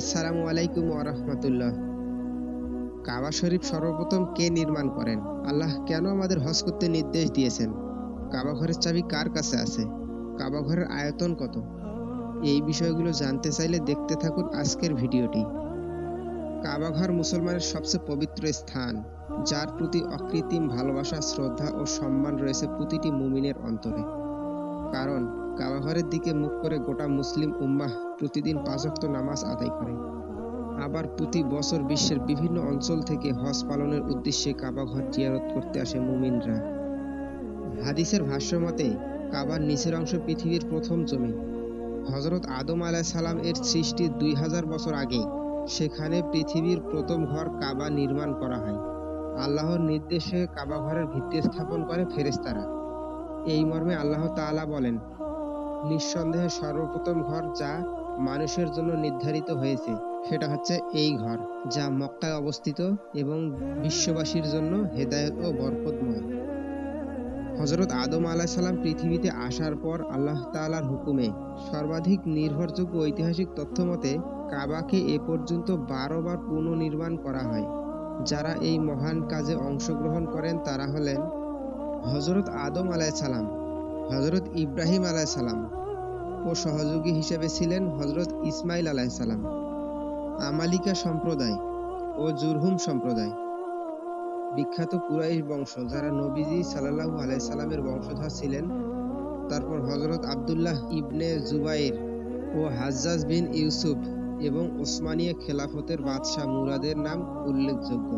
আসসালামু আলাইকুম ওরহমতুল্লাহ কাবা শরীফ সর্বপ্রথম কে নির্মাণ করেন? আল্লাহ কেন আমাদের হজ করতে নির্দেশ দিয়েছেন? কাবা ঘরের চাবি কার কাছে আছে? কাবা ঘরের আয়তন কত? এই বিষয়গুলো জানতে চাইলে দেখতে থাকুন আজকের ভিডিওটি। কাবা ঘর মুসলমানের সবচেয়ে পবিত্র স্থান, যার প্রতি অকৃত্রিম ভালোবাসা, শ্রদ্ধা ও সম্মান রয়েছে প্রতিটি মুমিনের অন্তরে। কারণ কাবা ঘরের দিকে মুখ করে গোটা মুসলিম উম্মাহ প্রতিদিন পাঁচক্ত নামাজ আদায় করে। আবার প্রতি বছর বিশ্বের বিভিন্ন অঞ্চল থেকে হজ পালনের উদ্দেশ্যে কাবা ঘর জিয়ারত করতে আসে মুমিনরা। হাদিসের ভাষ্য মতে, কাবার নিচের অংশ পৃথিবীর প্রথম জমি হজরত আদম আলাহ সালাম এর সৃষ্টির দুই হাজার বছর আগে। সেখানে পৃথিবীর প্রথম ঘর কাবা নির্মাণ করা হয়। আল্লাহর নির্দেশে কাবা ঘরের ভিত্তি স্থাপন করে ফেরেস্তারা এই মর্মে আল্লাহ তাআলা বলেন নিঃসন্দেহে সর্বপ্রথম ঘর যা মানুষের জন্য নির্ধারিত হয়েছে, সেটা হচ্ছে এই ঘর, যা মক্কায় অবস্থিত এবং বিশ্ববাসীর জন্য হেদায়েত ও বরকতময়। হজরত আদম সালাম পৃথিবীতে আসার পর আল্লাহ তাআলার হুকুমে সর্বাধিক নির্ভরযোগ্য ঐতিহাসিক তথ্য মতে কাবাকে এ পর্যন্ত বারো বার পুনর্নির্মাণ করা হয়। যারা এই মহান কাজে অংশগ্রহণ করেন তারা হলেন হজরত আদম সালাম। হজরত ইব্রাহিম সালাম ও সহযোগী হিসেবে ছিলেন হজরত ইসমাইল সালাম। আমালিকা সম্প্রদায় ও জুরহুম সম্প্রদায়। বিখ্যাত কুরাইশ বংশ যারা নবীজি সাল্লাল্লাহু আলাইহি সাল্লামের বংশধর ছিলেন, তারপর হজরত আব্দুল্লাহ ইবনে জুবাইর ও হাজ্জাজ বিন ইউসুফ এবং ওসমানিয়া খেলাফতের বাদশাহ মুরাদের নাম উল্লেখযোগ্য।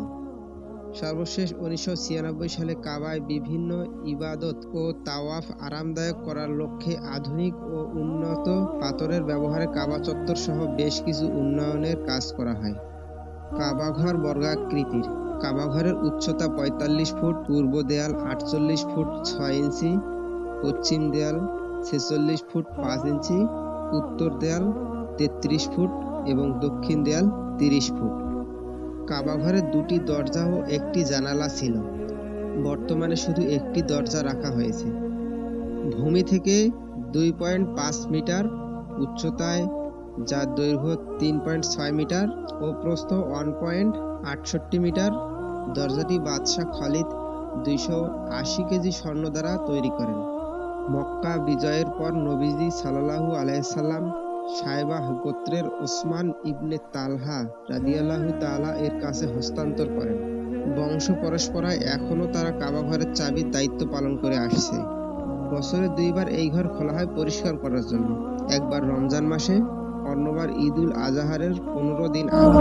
সর্বশেষ উনিশশো ছিয়ানব্বই সালে কাবায় বিভিন্ন ইবাদত ও তাওয়াফ আরামদায়ক করার লক্ষ্যে আধুনিক ও উন্নত পাথরের ব্যবহারে কাবা চত্বর সহ বেশ কিছু উন্নয়নের কাজ করা হয়। কাবাঘর বর্গাকৃতির। কাবাঘরের উচ্চতা পঁয়তাল্লিশ ফুট, পূর্ব দেয়াল আটচল্লিশ ফুট ছয় ইঞ্চি, পশ্চিম দেয়াল ছেচল্লিশ ফুট পাঁচ ইঞ্চি, উত্তর দেয়াল তেত্রিশ ফুট এবং দক্ষিণ দেয়াল তিরিশ ফুট। কাবাঘরে দুটি দরজা ও একটি জানালা ছিল। বর্তমানে শুধু একটি দরজা রাখা হয়েছে। ভূমি থেকে দুই পয়েন্ট পাঁচ মিটার উচ্চতায়, যার দৈর্ঘ্য তিন পয়েন্ট ছয় মিটার ও প্রস্থ ওয়ান পয়েন্ট আটষট্টি মিটার। দরজাটি বাদশাহ খালিদ দুইশো আশি কেজি স্বর্ণ দ্বারা তৈরি করেন। মক্কা বিজয়ের পর নবীজি সাল্লাল্লাহু আলাইসাল্লাম সাহেবাহ গোত্রের ওসমান ইবনে তালহা রাদিয়াল্লাহু তাআলা এর কাছে হস্তান্তর করেন। বংশ পরস্পরায় এখনও তারা কাবা ঘরের চাবির দায়িত্ব পালন করে আসছে। বছরে দুইবার এই ঘর খোলা হয় পরিষ্কার করার জন্য। একবার রমজান মাসে, অন্যবার ঈদুল আজহারের পনেরো দিন আগে।